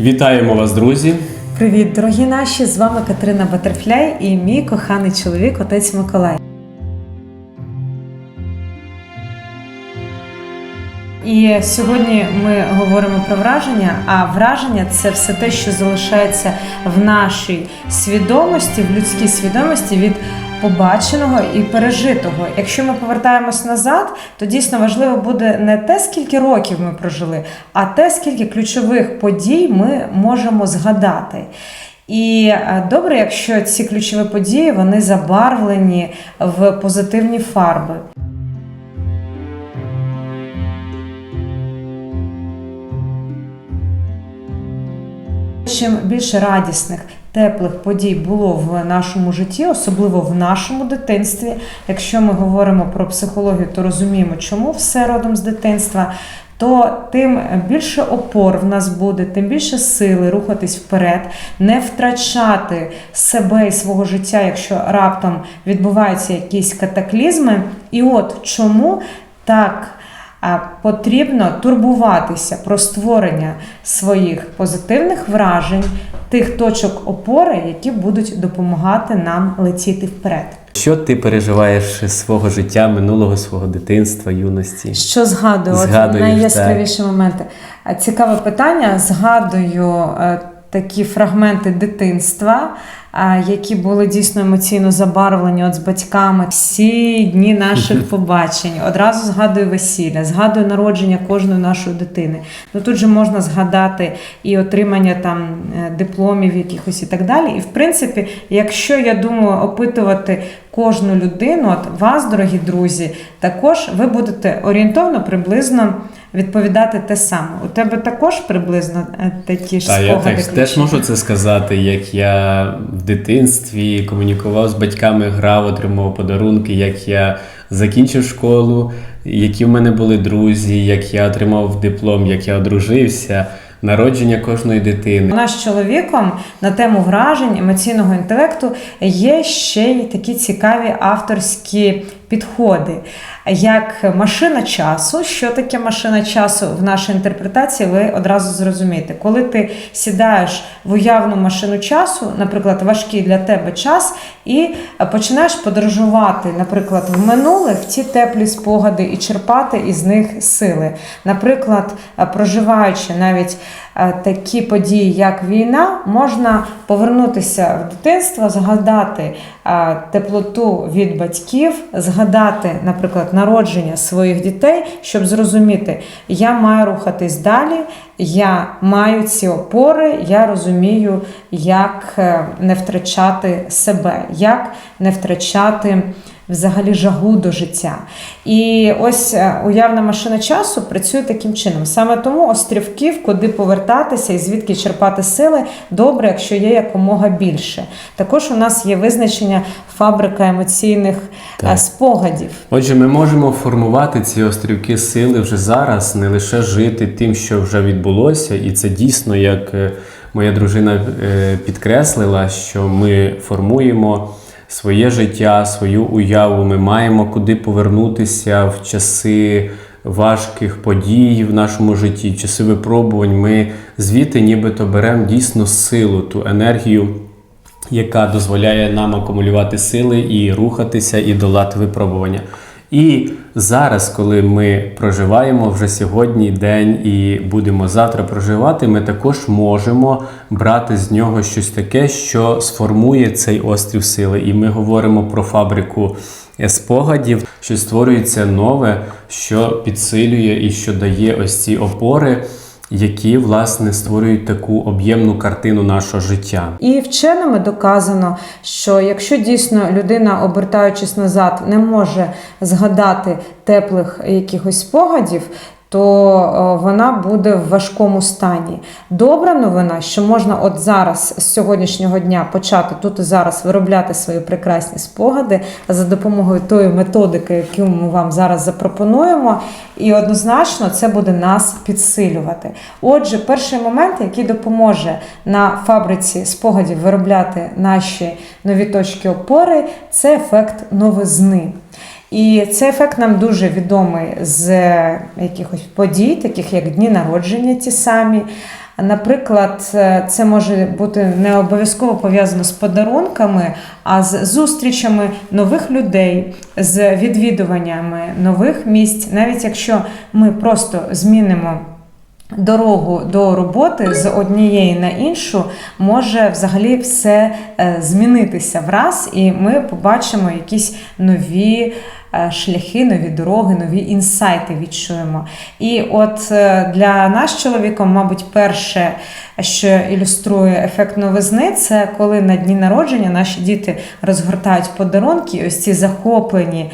Вітаємо вас, друзі! Привіт, дорогі наші! З вами Катерина Батерфляй і мій коханий чоловік, отець Миколай. І сьогодні ми говоримо про враження, а враження це все те, що залишається в нашій свідомості, в людській свідомості від побаченого і пережитого. Якщо ми повертаємось назад, то дійсно важливо буде не те, скільки років ми прожили, а те, скільки ключових подій ми можемо згадати. І е, добре, якщо ці ключові події вони забарвлені в позитивні фарби. Чим більше радісних, теплих подій було в нашому житті, особливо в нашому дитинстві. Якщо ми говоримо про психологію, то розуміємо, чому все родом з дитинства. То тим більше опор в нас буде, тим більше сили рухатись вперед, не втрачати себе і свого життя, якщо раптом відбуваються якісь катаклізми. І от чому так потрібно турбуватися про створення своїх позитивних вражень, тих точок опори, які будуть допомагати нам летіти вперед. Що ти переживаєш з свого життя, минулого свого дитинства, юності? Що згадую? Згадуєш, найяскравіші моменти. Цікаве питання. Згадую е, такі фрагменти дитинства, які були дійсно емоційно забарвлені от з батьками. Всі дні наших побачень. Одразу згадую весілля, згадую народження кожної нашої дитини. Ну тут же можна згадати і отримання там е, дипломів якихось і так далі. І в принципі, якщо я думаю опитувати кожну людину, от вас, дорогі друзі, також ви будете орієнтовно приблизно відповідати те саме. У тебе також приблизно е, такі ж Та я спогади. теж, ключові? теж можу це сказати, як я в дитинстві комунікував з батьками, грав, отримував подарунки, як я закінчив школу, які в мене були друзі, як я отримав диплом, як я одружився, народження кожної дитини. З чоловіком на тему вражень емоційного інтелекту є ще й такі цікаві авторські підходи, як машина часу. Що таке машина часу в нашій інтерпретації? Ви одразу зрозумієте, коли ти сідаєш в уявну машину часу, наприклад, важкий для тебе час, і починаєш подорожувати, наприклад, в минуле в ті теплі спогади і черпати із них сили. Наприклад, проживаючи навіть е, такі події, як війна, можна повернутися в дитинство, згадати е, теплоту від батьків, згадати, наприклад, народження своїх дітей, щоб зрозуміти, я маю рухатись далі, я маю ці опори, я розумію, як е, не втрачати себе, як не втрачати взагалі жагу до життя. І ось е, уявна машина часу працює таким чином. Саме тому острівків, куди повертатися і звідки черпати сили, добре, якщо є якомога більше. Також у нас є визначення фабрика емоційних е, Так. спогадів. Отже, ми можемо формувати ці острівки сили вже зараз, не лише жити тим, що вже відбулося, і це дійсно, як е, моя дружина підкреслила, що ми формуємо своє життя, свою уяву. Ми маємо куди повернутися в часи важких подій в нашому житті, в часи випробувань. Ми звідти нібито беремо дійсно силу, ту енергію яка дозволяє нам акумулювати сили і рухатися, і долати випробування. І зараз, коли ми проживаємо вже сьогодні день і будемо завтра проживати, ми також можемо брати з нього щось таке, що сформує цей острів сили. І ми говоримо про фабрику спогадів, що створюється нове, що підсилює і що дає ось ці опори, які власне створюють таку об'ємну картину нашого життя. І вченими доказано, що якщо дійсно людина, обертаючись назад, не може згадати теплих якихось спогадів, то е, вона буде в важкому стані. Добра новина, що можна от зараз з сьогоднішнього дня почати тут і зараз виробляти свої прекрасні спогади за допомогою тої методики, яку ми вам зараз запропонуємо, і однозначно це буде нас підсилювати. Отже, перший момент, який допоможе на фабриці спогадів виробляти наші нові точки опори, це ефект новизни. І цей ефект нам дуже відомий з якихось подій, таких як дні народження, ті самі. Наприклад, е, це може бути не обов'язково пов'язано з подарунками, а з зустрічами нових людей, з відвідуваннями нових місць, навіть якщо ми просто змінимо. Дорогу до роботи з однієї на іншу може взагалі все е, змінитися враз, і ми побачимо якісь нові е, шляхи, нові дороги, нові інсайти відчуємо. І от е, для нас чоловіком, мабуть, перше, що ілюструє ефект новизни, це коли на дні народження наші діти розгортають подарунки, ось ці захоплені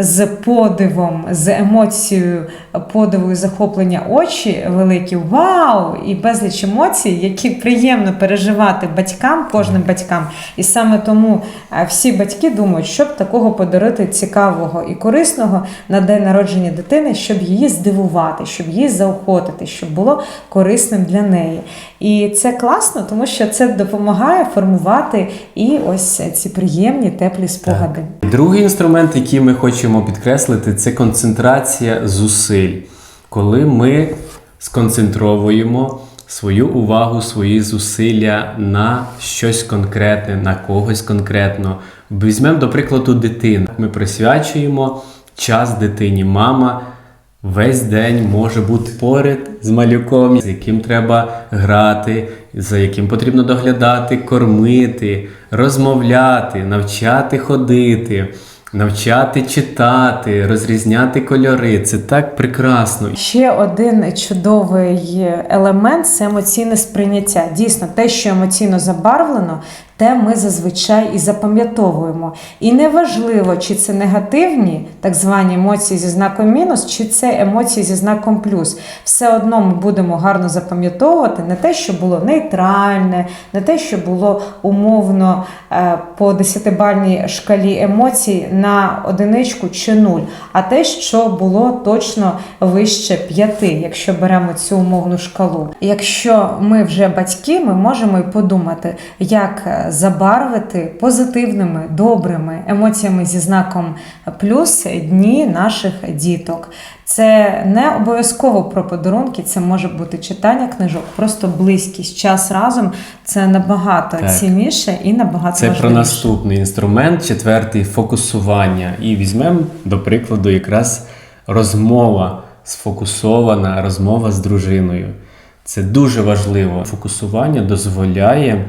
з подивом, з емоцією подиву і захоплення очі великі вау! І безліч емоцій, які приємно переживати батькам, кожним батькам. І саме тому е, всі батьки думають, щоб такого подарити цікавого і корисного на день народження дитини, щоб її здивувати, щоб її заохотити, щоб було корисним для неї. І це класно, тому що це допомагає формувати і ось ці приємні теплі спогади. Другий інструмент, який ми хочемо підкреслити, це концентрація зусиль. Коли ми сконцентровуємо свою увагу, свої зусилля на щось конкретне, на когось конкретно. Візьмемо, до прикладу, дитину. Ми присвячуємо час дитині. Мама весь день може бути поряд з малюком, з яким треба грати, за яким потрібно доглядати, кормити, розмовляти, навчати ходити. Навчати читати, розрізняти кольори це так прекрасно. Ще один чудовий елемент це емоційне сприйняття. Дійсно, те, що емоційно забарвлено, те ми зазвичай і запам'ятовуємо. І неважливо, чи це негативні, так звані емоції зі знаком мінус, чи це емоції зі знаком плюс. Все одно ми будемо гарно запам'ятовувати не те, що було нейтральне, не те, що було умовно е, по десятибальній шкалі емоцій на одиничку чи нуль, а те, що було точно вище п'яти, якщо беремо цю умовну шкалу. Якщо ми вже батьки, ми можемо і подумати, як забарвити позитивними, добрими емоціями зі знаком плюс дні наших діток. Це не обов'язково про подарунки, це може бути читання книжок, просто близькість, час разом це набагато Так. цінніше і набагато Це про наступний інструмент, четвертий фокусування. І візьмемо, до прикладу, якраз розмова сфокусована, розмова з дружиною. Це дуже важливо. Фокусування дозволяє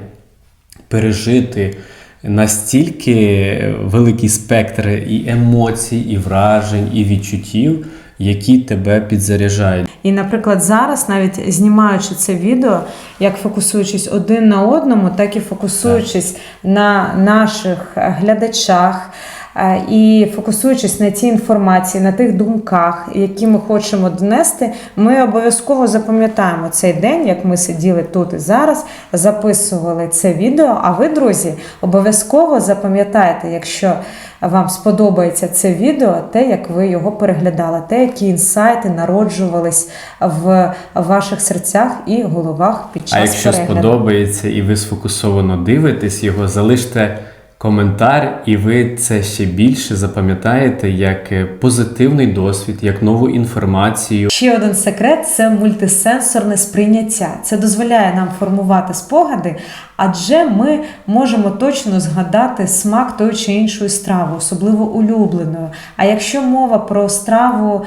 пережити настільки великий спектр і емоцій, і вражень, і відчуттів, які тебе підзаряджають. І, наприклад, зараз, навіть знімаючи це відео, як фокусуючись один на одному, так і фокусуючись на наших глядачах. Е, І фокусуючись на цій інформації, на тих думках, які ми хочемо донести, ми обов'язково запам'ятаємо цей день, як ми сиділи тут і зараз, записували це відео. А ви, друзі, обов'язково запам'ятайте, якщо вам сподобається це відео, те, як ви його переглядали, те, які інсайти народжувались в ваших серцях і головах під час А якщо перегляду. сподобається і ви сфокусовано дивитесь його, залиште коментар, і ви це ще більше запам'ятаєте як е, позитивний досвід, як нову інформацію. Ще один секрет це мультисенсорне сприйняття. Це дозволяє нам формувати спогади, адже ми можемо точно згадати смак тої чи іншої страви, особливо улюбленою. А якщо мова про страву.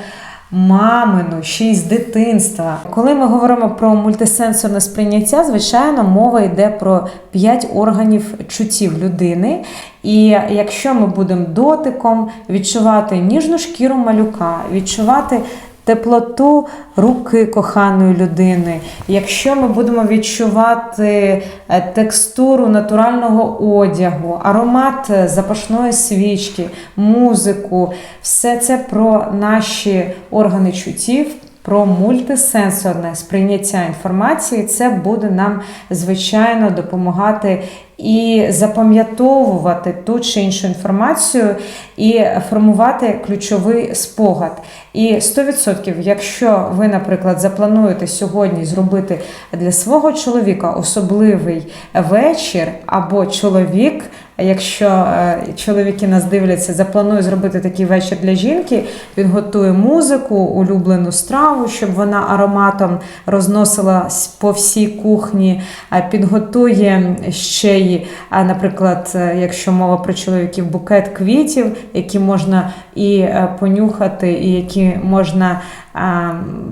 Мамину, ще й з дитинства. Коли ми говоримо про мультисенсорне сприйняття, звичайно, мова йде про п'ять органів чуттів людини. І якщо ми будемо дотиком відчувати ніжну шкіру малюка, відчувати теплоту руки коханої людини. Якщо ми будемо відчувати е, текстуру натурального одягу, аромат е, запашної свічки, музику, все це про наші органи чуттів. Про мультисенсорне сприйняття інформації це буде нам звичайно допомагати і запам'ятовувати ту чи іншу інформацію, і формувати ключовий спогад. І 100%, якщо ви, наприклад, заплануєте сьогодні зробити для свого чоловіка особливий вечір, або чоловік якщо е, чоловіки нас дивляться, запланує зробити такий вечір для жінки, він готує музику, улюблену страву, щоб вона ароматом розносилась по всій кухні, підготує ще й, наприклад, е, якщо мова про чоловіків, букет квітів, які можна і е, понюхати, і які можна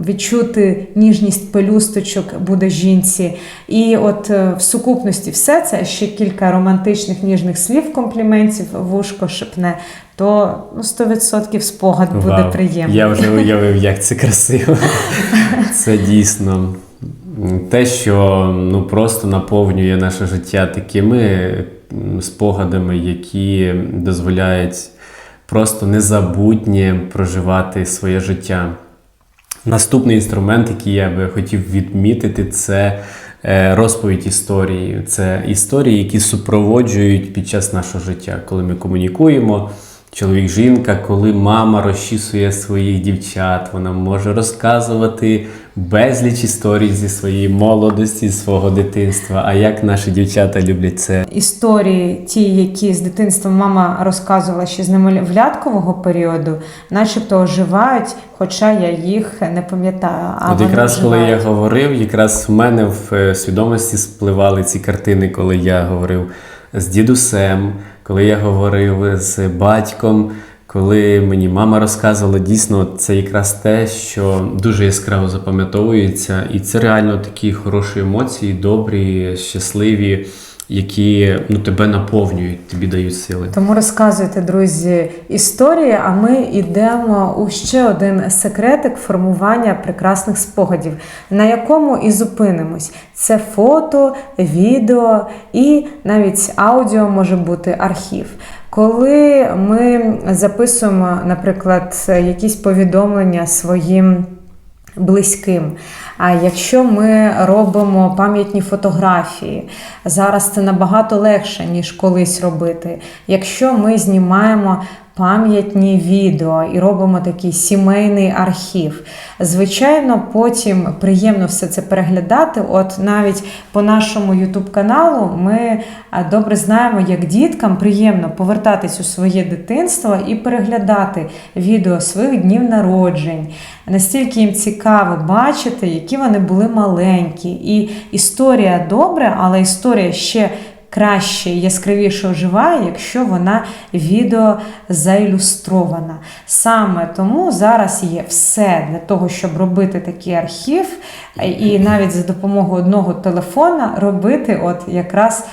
відчути ніжність пелюсточок буде жінці. І от е, в сукупності все це ще кілька романтичних ніжних слів, компліментів, вушко шепне, то ну, 100% спогад буде Вау. приємний. Я вже уявив, як це красиво. Це дійсно те, що ну, просто наповнює наше життя такими спогадами, які дозволяють просто незабутнє проживати своє життя. Наступний інструмент, який я би хотів відмітити, це е, розповідь історії. Це історії, які супроводжують під час нашого життя, коли ми комунікуємо. Чоловік, жінка, коли мама розчісує своїх дівчат, вона може розказувати безліч історій зі своєї молодості, зі свого дитинства. А як наші дівчата люблять це Історії, ті, які з дитинства мама розказувала ще з немовляткового періоду, начебто оживають, хоча я їх не пам'ятаю. А От якраз коли я говорив, якраз в мене в е, свідомості спливали ці картини, коли я говорив з дідусем, коли я говорив з батьком, коли мені мама розказувала, дійсно, це якраз те, що дуже яскраво запам'ятовується, і це реально такі хороші емоції, добрі, щасливі, які ну, тебе наповнюють, тобі дають сили. Тому розказуйте, друзі, історії, а ми йдемо у ще один секретик формування прекрасних спогадів, на якому і зупинимось. Це фото, відео і навіть аудіо може бути архів. Коли ми записуємо, наприклад, якісь повідомлення своїм близьким. А якщо ми робимо пам'ятні фотографії, зараз це набагато легше, ніж колись робити. Якщо ми знімаємо пам'ятні відео і робимо такий сімейний архів, звичайно, потім приємно все це переглядати. От навіть по нашому YouTube каналу ми добре знаємо, як діткам приємно повертатись у своє дитинство і переглядати відео своїх днів народжень. Настільки їм цікаво бачити, які вони були маленькі. І історія добре, але історія ще краще і яскравіше оживає, якщо вона відео заілюстрована. Саме тому зараз є все для того, щоб робити такий архів, і навіть за допомогою одного телефона робити от якраз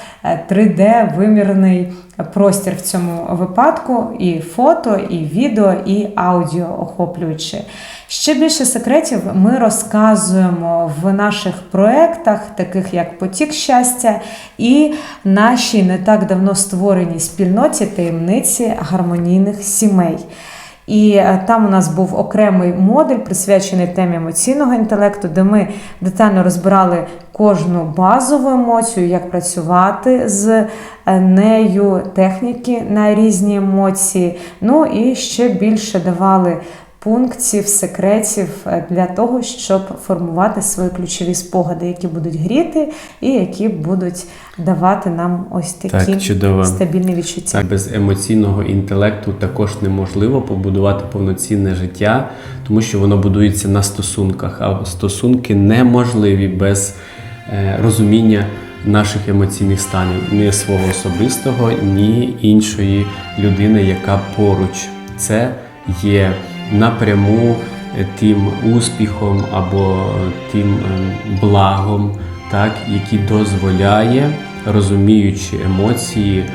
3D-вимірний простір в цьому випадку, і фото, і відео, і аудіо охоплюючи. Ще більше секретів ми розказуємо в наших проєктах, таких як Потік щастя, і нашій не так давно створеній спільноті таємниці гармонійних сімей. І е, там у нас був окремий модуль, присвячений темі емоційного інтелекту, де ми детально розбирали кожну базову емоцію, як працювати з е, нею, техніки на різні емоції. Ну і ще більше давали пунктів, секретів е, для того, щоб формувати свої ключові спогади, які будуть гріти і які будуть давати нам ось такі Так, чудово. стабільні відчуття. Так, без емоційного інтелекту також неможливо побудувати повноцінне життя, тому що воно будується на стосунках, а стосунки неможливі без е, розуміння наших емоційних станів, ні свого особистого, ні іншої людини, яка поруч. Це є напряму е, тим успіхом або е, тим е, благом, так, який дозволяє, розуміючи емоції,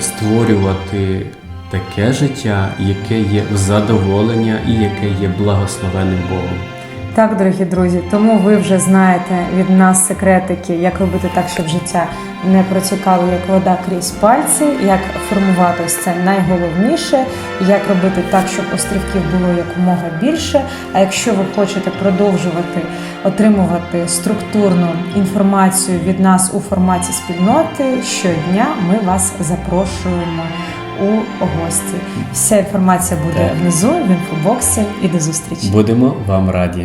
створювати таке життя, яке є задоволення і яке є благословенним Богом. Так, дорогі друзі, тому ви вже знаєте від нас секретики, як робити так, щоб життя не протікало як вода крізь пальці, як формувати ось це найголовніше, як робити так, щоб острівків було якомога більше. А якщо ви хочете продовжувати отримувати структурну інформацію від нас у форматі спільноти, щодня ми вас запрошуємо у гості. Вся інформація буде Так. внизу в інфобоксі і до зустрічі. Будемо вам раді.